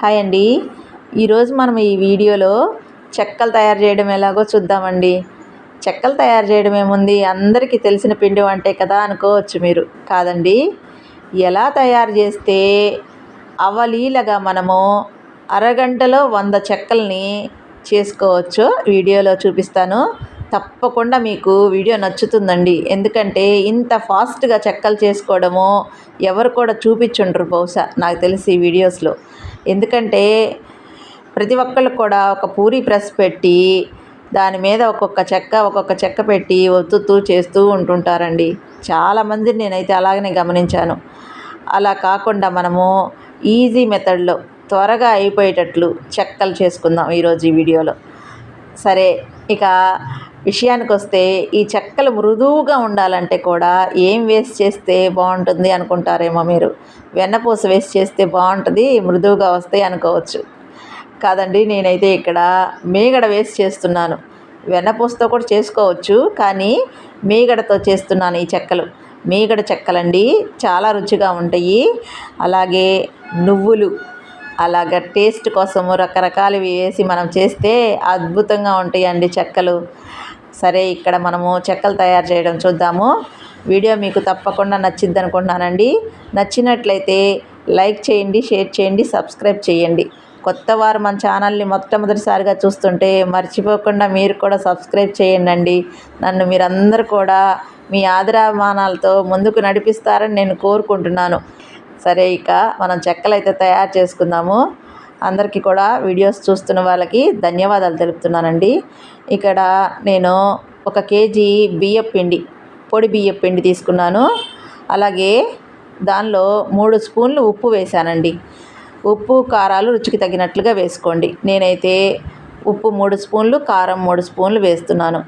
Hi అండి. ఈరోజు మనం ఈ వీడియోలో చెక్కలు తయారు చేయడం ఎలాగో చూద్దామండి. చెక్కలు తయారు చేయడం ఏముంది? అందరికీ తెలిసిన పిండి వంటే కదా అనుకోవచ్చు మీరు. కాదండి. ఎలా తయారు చేస్తే అవలీలగా మనము అరగంటలో వంద చెక్కల్ని చేసుకోవచ్చో? వీడియోలో చూపిస్తాను. తప్పకుండా మీకు వీడియో నచ్చుతుందండి. ఎందుకంటే ఇంత ఫాస్ట్గా చెక్కలు చేసుకోవడము ఎవరు కూడా చూపించుండ్రు బహుశా. నాకు తెలిసి ఈ వీడియోస్లో. ఎందుకంటే ప్రతి ఒక్కళ్ళు కూడా ఒక పూరి ప్రెస్ పెట్టి దాని మీద ఒక్కొక్క చెక్క ఒక్కొక్క చెక్క పెట్టి ఒత్తుతూ చేస్తూ ఉంటుంటారండి. చాలామంది నేనైతే అలాగనే గమనించాను. అలా కాకుండా మనము ఈజీ మెథడ్లో త్వరగా అయిపోయేటట్లు చెక్కలు చేసుకుందాం ఈరోజు ఈ వీడియోలో. సరే ఇక విషయానికి వస్తే ఈ చెక్కలు మృదువుగా ఉండాలంటే కూడా ఏం వేస్ట్ చేస్తే బాగుంటుంది అనుకుంటారేమో మీరు. వెన్నపూస వేస్ట్ చేస్తే బాగుంటుంది మృదువుగా వస్తాయి అనుకోవచ్చు. కాదండి నేనైతే ఇక్కడ మీగడ వేస్ట్ చేస్తున్నాను. వెన్నపూసతో కూడా చేసుకోవచ్చు కానీ మీగడతో చేస్తున్నాను ఈ చెక్కలు. మీగడ చెక్కలండి చాలా రుచిగా ఉంటాయి. అలాగే నువ్వులు అలాగ టేస్ట్ కోసము రకరకాలవి వేసి మనం చేస్తే అద్భుతంగా ఉంటాయండి చెక్కలు. సరే ఇక్కడ మనము చెక్కలు తయారు చేయడం చూద్దాము. వీడియో మీకు తప్పకుండా నచ్చింది అనుకుంటున్నానండి. నచ్చినట్లయితే లైక్ చేయండి షేర్ చేయండి సబ్స్క్రైబ్ చేయండి. కొత్త వారు మన ఛానల్ని మొట్టమొదటిసారిగా చూస్తుంటే మర్చిపోకుండా మీరు కూడా సబ్స్క్రైబ్ చేయండి నన్ను మీరందరూ కూడా మీ ఆదరాభిమానాలతో ముందుకు నడిపిస్తారని నేను కోరుకుంటున్నాను. సరే ఇక మనం చెక్కలైతే తయారు చేసుకుందాము. అందరికీ కూడా వీడియోస్ చూస్తున్న వాళ్ళకి ధన్యవాదాలు తెలుపుతున్నానండి. ఇక్కడ నేను ఒక కేజీ బియ్యం పిండి పొడి బియ్యం పిండి తీసుకున్నాను. అలాగే దానిలో మూడు స్పూన్లు ఉప్పు వేశానండి. ఉప్పు కారాలు రుచికి తగినట్లుగా వేసుకోండి. నేనైతే ఉప్పు మూడు స్పూన్లు కారం మూడు స్పూన్లు వేస్తున్నాను.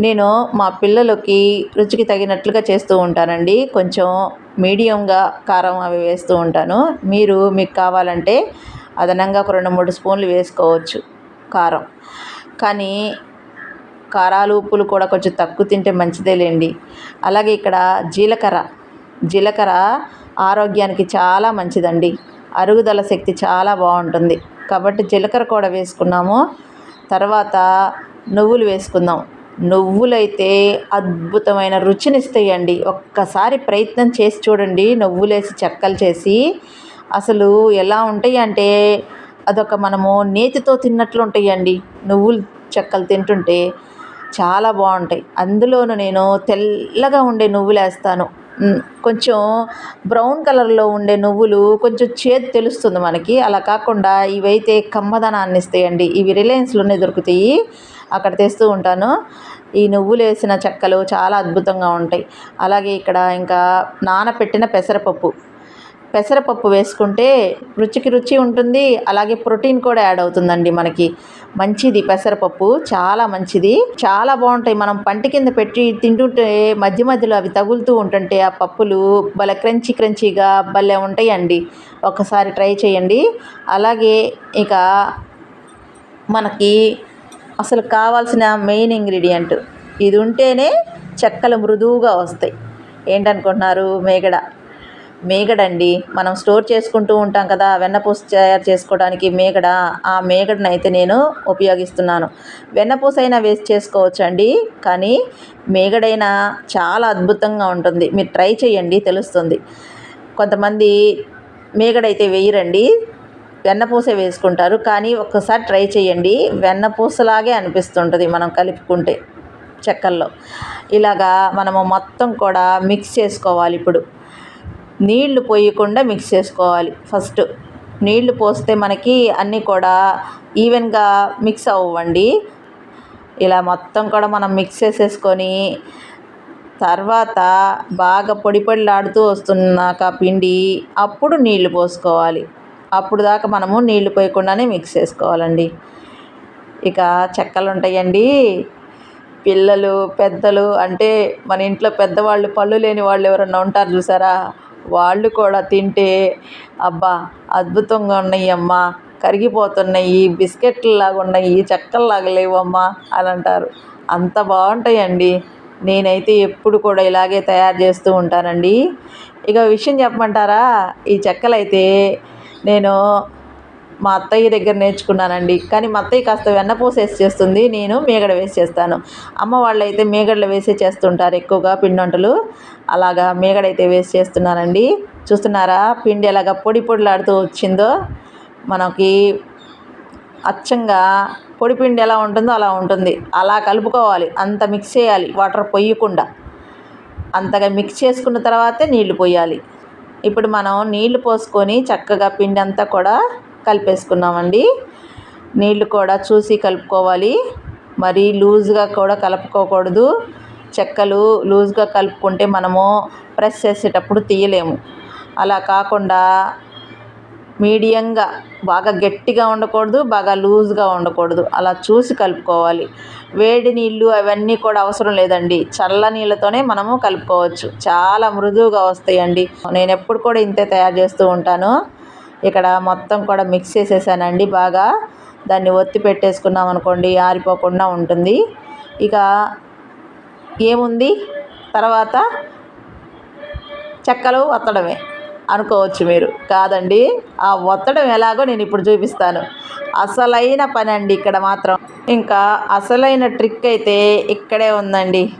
నేను మా పిల్లలకి రుచికి తగినట్లుగా చేస్తూ ఉంటానండి. కొంచెం మీడియంగా కారం అవి వేస్తూ ఉంటాను. మీరు మీకు కావాలంటే అదనంగా ఒక రెండు మూడు స్పూన్లు వేసుకోవచ్చు కారం. కానీ కారాలు ఉప్పులు కూడా కొంచెం తక్కువ తింటే మంచిదేలేండి. అలాగే ఇక్కడ జీలకర్ర. జీలకర్ర ఆరోగ్యానికి చాలా మంచిదండి. అరుగుదల శక్తి చాలా బాగుంటుంది. కాబట్టి జీలకర్ర కూడా వేసుకున్నాము. తర్వాత నువ్వులు వేసుకుందాం. నువ్వులైతే అద్భుతమైన రుచినిస్తాయండి. ఒక్కసారి ప్రయత్నం చేసి చూడండి. నువ్వులేసి చెక్కలు చేసి అసలు ఎలా ఉంటాయి అంటే అదొక మనము నేతితో తిన్నట్లు ఉంటాయండి నువ్వులు చెక్కలు తింటుంటే చాలా బాగుంటాయి. అందులోనూ నేను తెల్లగా ఉండే నువ్వులు వేస్తాను కొంచెం బ్రౌన్ కలర్లో ఉండే నువ్వులు కొంచెం చేదు తెలుస్తుంది మనకి. అలా కాకుండా ఇవైతే కమ్మదనాన్ని ఇస్తాయండి. ఇవి రిలయన్స్లోనే దొరుకుతాయి. అక్కడ తెస్తూ ఉంటాను. ఈ నువ్వులు వేసిన చెక్కలు చాలా అద్భుతంగా ఉంటాయి. అలాగే ఇక్కడ ఇంకా నానపెట్టిన పెసరపప్పు. పెసరపప్పు వేసుకుంటే రుచికి రుచి ఉంటుంది. అలాగే ప్రోటీన్ కూడా యాడ్ అవుతుందండి మనకి. మంచిది పెసరపప్పు. చాలా మంచిది. చాలా బాగుంటాయి. మనం పంటి కింద పెట్టి తింటుంటే మధ్య మధ్యలో అవి తగులుతూ ఉంటుంటే ఆ పప్పులు భలే క్రంచి క్రంచీగా భలే ఉంటాయండి. ఒకసారి ట్రై చేయండి. అలాగే ఇక మనకి అసలు కావాల్సిన మెయిన్ ఇంగ్రీడియంట్. ఇది ఉంటేనే చెక్కలు మృదువుగా వస్తాయి. ఏంటనుకుంటున్నారు మేగడ? మేగడండి మనం స్టోర్ చేసుకుంటూ ఉంటాం కదా వెన్నపూస తయారు చేసుకోవడానికి మేగడ. ఆ మేగడను అయితే నేను ఉపయోగిస్తున్నాను. వెన్నపూస అయినా వేస్ట్ చేసుకోవచ్చండి కానీ మేగడైనా చాలా అద్భుతంగా ఉంటుంది. మీరు ట్రై చేయండి తెలుస్తుంది. కొంతమంది మేగడైతే వేయరండి వెన్నపూస వేసుకుంటారు కానీ ఒక్కసారి ట్రై చేయండి. వెన్నపూసలాగే అనిపిస్తుంటుంది మనం కలుపుకుంటే చెక్కల్లో. ఇలాగా మనము మొత్తం కూడా మిక్స్ చేసుకోవాలి ఇప్పుడు. నీళ్ళు పోయకుండా మిక్స్ చేసుకోవాలి. ఫస్ట్ నీళ్ళు పోస్తే మనకి అన్నీ కూడా ఈవెన్గా మిక్స్ అవ్వండి. ఇలా మొత్తం కూడా మనం మిక్స్ చేసేసుకొని తర్వాత బాగా పొడి పొడిలాడుతూ వస్తున్నాక పిండి అప్పుడు నీళ్ళు పోసుకోవాలి. అప్పుడు దాకా మనము నీళ్ళు పోయకుండానే మిక్స్ చేసుకోవాలండి. ఇక చెక్కలు ఉంటాయండి. పిల్లలు పెద్దలు అంటే మన ఇంట్లో పెద్దవాళ్ళు పళ్ళు లేని వాళ్ళు ఎవరన్నా ఉంటారు చూసారా? వాళ్ళు కూడా తింటే అబ్బా అద్భుతంగా ఉన్నాయి అమ్మా కరిగిపోతున్నాయి బిస్కెట్లలాగా ఉన్నాయి చెక్కల్లాగా లేవమ్మా అని అంటారు. అంత బాగుంటాయండి. నేనైతే ఎప్పుడు కూడా ఇలాగే తయారు చేస్తూ ఉంటానండి. ఇక విషయం చెప్పమంటారా? ఈ చెక్కలైతే నేను మా అత్తయ్య దగ్గర నేర్చుకున్నానండి. కానీ మా అత్తయ్య కాస్త వెన్నపూస వేసి చేస్తుంది నేను మీగడ వేసి చేస్తాను. అమ్మ వాళ్ళు అయితే మేగడలు వేసి చేస్తుంటారు ఎక్కువగా పిండి వంటలు. అలాగా మీగడైతే వేసి చేస్తున్నానండి. చూస్తున్నారా పిండి ఎలాగ పొడి పొడిలాడుతూ వచ్చిందో. మనకి అచ్చంగా పొడి పిండి ఎలా ఉంటుందో అలా ఉంటుంది. అలా కలుపుకోవాలి అంత మిక్స్ చేయాలి వాటర్ పొయ్యకుండా. అంతగా మిక్స్ చేసుకున్న తర్వాతే నీళ్ళు పోయాలి. ఇప్పుడు మనం నీళ్ళు పోసుకొని చక్కగా పిండి అంతా కూడా కలిపేసుకున్నామండి. నీళ్ళు కూడా చూసి కలుపుకోవాలి. మరీ లూజ్గా కూడా కలుపుకోకూడదు. చెక్కలు లూజ్గా కలుపుకుంటే మనము ప్రెస్ చేసేటప్పుడు తీయలేము. అలా కాకుండా మీడియంగా బాగా గట్టిగా ఉండకూడదు బాగా లూజ్గా ఉండకూడదు. అలా చూసి కలుపుకోవాలి. వేడి నీళ్ళు అవన్నీ కూడా అవసరం లేదండి. చల్ల నీళ్ళతోనే మనము కలుపుకోవచ్చు. చాలా మృదువుగా వస్తాయండి. నేను ఎప్పుడు కూడా ఇంతే తయారు చేస్తూ ఉంటాను. ఇక్కడ మొత్తం కూడా మిక్స్ చేసేసానండి. బాగా దాన్ని ఒత్తి పెట్టేసుకున్నాం అనుకోండి ఆరిపోకుండా ఉంటుంది. ఇక ఏముంది? తర్వాత చెక్కలు ఒత్తడమే అనుకోవచ్చు మీరు. కాదండి ఆ ఒత్తడం ఎలాగో నేను ఇప్పుడు చూపిస్తాను. అసలైన పని అండి ఇక్కడ మాత్రం. ఇంకా అసలైన ట్రిక్ అయితే ఇక్కడే ఉందండి.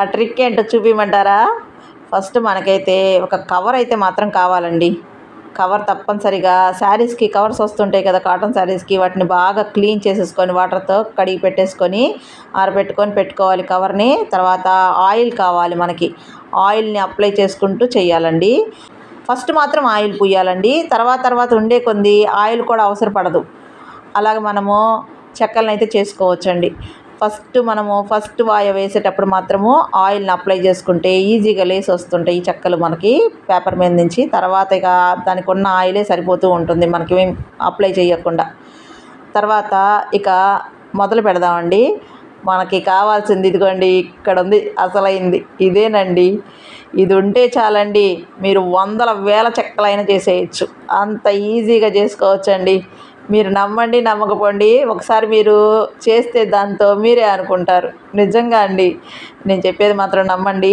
ఆ ట్రిక్ ఏంటో చూపించమంటారా ఫస్ట్ మనకైతే ఒక కవర్ అయితే మాత్రం కావాలండి. కవర్ తప్పనిసరిగా శారీస్కి కవర్స్ వస్తుంటాయి కదా కాటన్ శారీస్కి వాటిని బాగా క్లీన్ చేసేసుకొని వాటర్తో కడిగి పెట్టేసుకొని ఆరబెట్టుకొని పెట్టుకోవాలి కవర్ని. తర్వాత ఆయిల్ కావాలి మనకి. ఆయిల్ని అప్లై చేసుకుంటూ చేయాలండి. ఫస్ట్ మాత్రం ఆయిల్ పూయాలండి. తర్వాత తర్వాత ఉండే కొన్ని ఆయిల్ కూడా అవసరపడదు. అలాగే మనము చెక్కలను అయితే చేసుకోవచ్చండి. ఫస్ట్ మనము ఫస్ట్ వాయ వేసేటప్పుడు మాత్రము ఆయిల్ని అప్లై చేసుకుంటే ఈజీగా లేసి వస్తుంటాయి ఈ చెక్కలు మనకి పేపర్ మీద నుంచి. తర్వాత ఇక దానికి ఉన్న ఆయిలే సరిపోతూ ఉంటుంది మనకి అప్లై చేయకుండా. తర్వాత ఇక మొదలు పెడదామండి. మనకి కావాల్సింది ఇదిగోండి ఇక్కడ ఉంది అసలైంది. ఇదేనండి. ఇది ఉంటే చాలండి మీరు వందల వేల చెక్కలైనా చేసేయచ్చు. అంత ఈజీగా చేసుకోవచ్చండి. మీరు నమ్మండి నమ్మకపోండి ఒకసారి మీరు చేస్తే దాంతో మీరే అనుకుంటారు నిజంగా అండి. నేను చెప్పేది మాత్రం నమ్మండి.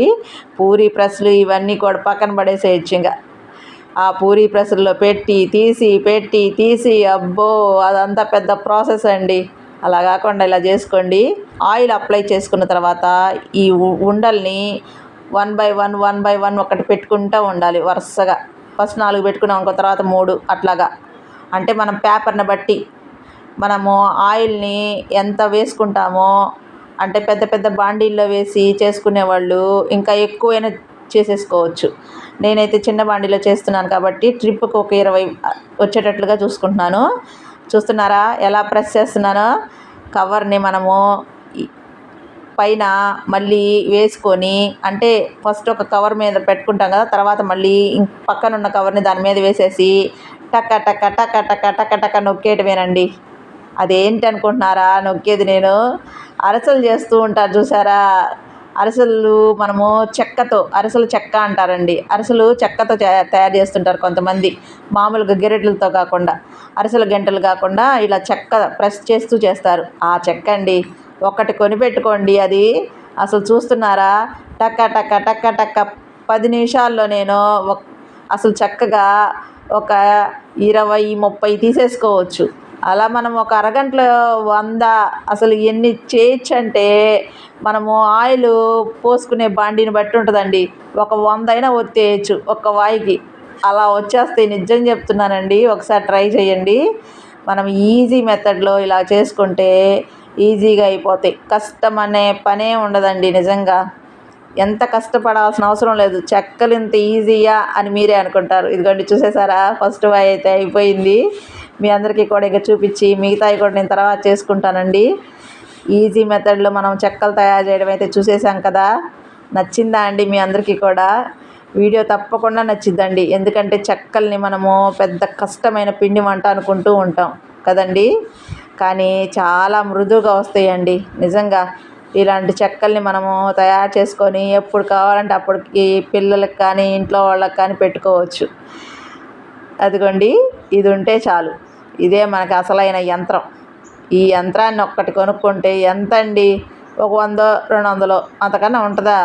పూరి ప్రెస్లు ఇవన్నీ కూడా పక్కన పడేసేయచ్చు ఇంకా. ఆ పూరీ ప్రెస్లో పెట్టి తీసి పెట్టి తీసి అబ్బో అదంతా పెద్ద ప్రాసెస్ అండి. అలా కాకుండా ఇలా చేసుకోండి. ఆయిల్ అప్లై చేసుకున్న తర్వాత ఈ ఉండల్ని one by one one by one ఒకటి పెట్టుకుంటూ ఉండాలి వరుసగా. ఫస్ట్ నాలుగు పెట్టుకున్నాం అనుకో తర్వాత మూడు అట్లాగా. అంటే మనం పేపర్ని బట్టి మనము ఆయిల్ని ఎంత వేసుకుంటామో అంటే పెద్ద పెద్ద బాండీల్లో వేసి చేసుకునే వాళ్ళు ఇంకా ఎక్కువైనా చేసేసుకోవచ్చు. నేనైతే చిన్న బాండీలో చేస్తున్నాను కాబట్టి ట్రిప్కి ఒక ఇరవై వచ్చేటట్లుగా చూసుకుంటున్నాను. చూస్తున్నారా ఎలా ప్రెస్ చేస్తున్నానో? కవర్ని మనము పైన మళ్ళీ వేసుకొని అంటే ఫస్ట్ ఒక కవర్ మీద పెట్టుకుంటాం కదా తర్వాత మళ్ళీ పక్కన ఉన్న కవర్ని దాని మీద వేసేసి టక టక టక టక టక టక నొక్కేయటమేనండి అదేంటి అనుకుంటున్నారా నొక్కేది నేను. అరసలు చేస్తూ ఉంటారు చూసారా? అరిసెలు మనము చెక్కతో అరిసెలు చెక్క అంటారండి. అరిసెలు చెక్కతో తయారు చేస్తుంటారు కొంతమంది. మామూలుగా గిరెట్లతో కాకుండా అరసలు గంటలు కాకుండా ఇలా చెక్క ప్రెస్ చేస్తూ చేస్తారు. ఆ చెక్క అండి ఒకటి కొనిపెట్టుకోండి అది. అసలు చూస్తున్నారా? టక్క టక్క టక్క టక్క పది నిమిషాల్లో నేను అసలు చక్కగా ఒక ఇరవై ముప్పై తీసేసుకోవచ్చు. అలా మనం ఒక అరగంటలో వంద అసలు ఎన్ని చేయొచ్చు అంటే మనము ఆయిల్ పోసుకునే బాండిని బట్టి ఉంటుందండి. ఒక వంద అయినా ఒత్తేయచ్చు ఒక్క వాయికి. అలా వచ్చేస్తాయి నిజం చెప్తున్నానండి. ఒకసారి ట్రై చేయండి. మనం ఈజీ మెథడ్లో ఇలా చేసుకుంటే ఈజీగా అయిపోతాయి. కష్టం అనే పనే ఉండదండి నిజంగా. ఎంత కష్టపడాల్సిన అవసరం లేదు. చెక్కలు ఇంత ఈజీయా అని మీరే అనుకుంటారు. ఇదిగోండి చూసేసారా? ఫస్ట్ వై అయితే అయిపోయింది. మీ అందరికీ కూడా ఇక చూపించి మిగతాయి కూడా నేను తర్వాత చేసుకుంటానండి. ఈజీ మెథడ్లో మనం చెక్కలు తయారు చేయడం అయితే చూసేసాం కదా. నచ్చిందా అండి మీ అందరికీ కూడా? వీడియో తప్పకుండా నచ్చిద్దండి. ఎందుకంటే చెక్కల్ని మనము పెద్ద కష్టమైన పిండి వంట అనుకుంటూ ఉంటాం కదండి. కానీ చాలా మృదువుగా వస్తాయండి. నిజంగా ఇలాంటి చెక్కల్ని మనము తయారు చేసుకొని ఎప్పుడు కావాలంటే అప్పటికి పిల్లలకు కానీ ఇంట్లో వాళ్ళకి కానీ పెట్టుకోవచ్చు. అదిగోండి ఇది ఉంటే చాలు. ఇదే మనకు అసలైన యంత్రం. ఈ యంత్రాన్ని ఒక్కటి కొనుక్కుంటే ఎంత అండి ఒక వందో రెండు వందలు అంతకన్నా ఉంటుందా?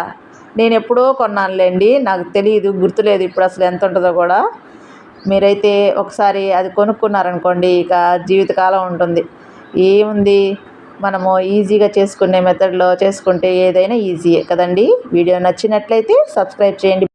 నేను ఎప్పుడో కొన్నానులేండి నాకు తెలియదు గుర్తులేదు ఇప్పుడు అసలు ఎంత ఉంటుందో కూడా. మీరైతే ఒకసారి అది కొనుక్కున్నారనుకోండి ఇక జీవితకాలం ఉంటుంది. ఏముంది? మనము ఈజీగా చేసుకునే మెథడ్లో చేసుకుంటే ఏదైనా ఈజీయే కదండి? వీడియో నచ్చినట్లయితే సబ్స్క్రైబ్ చేయండి.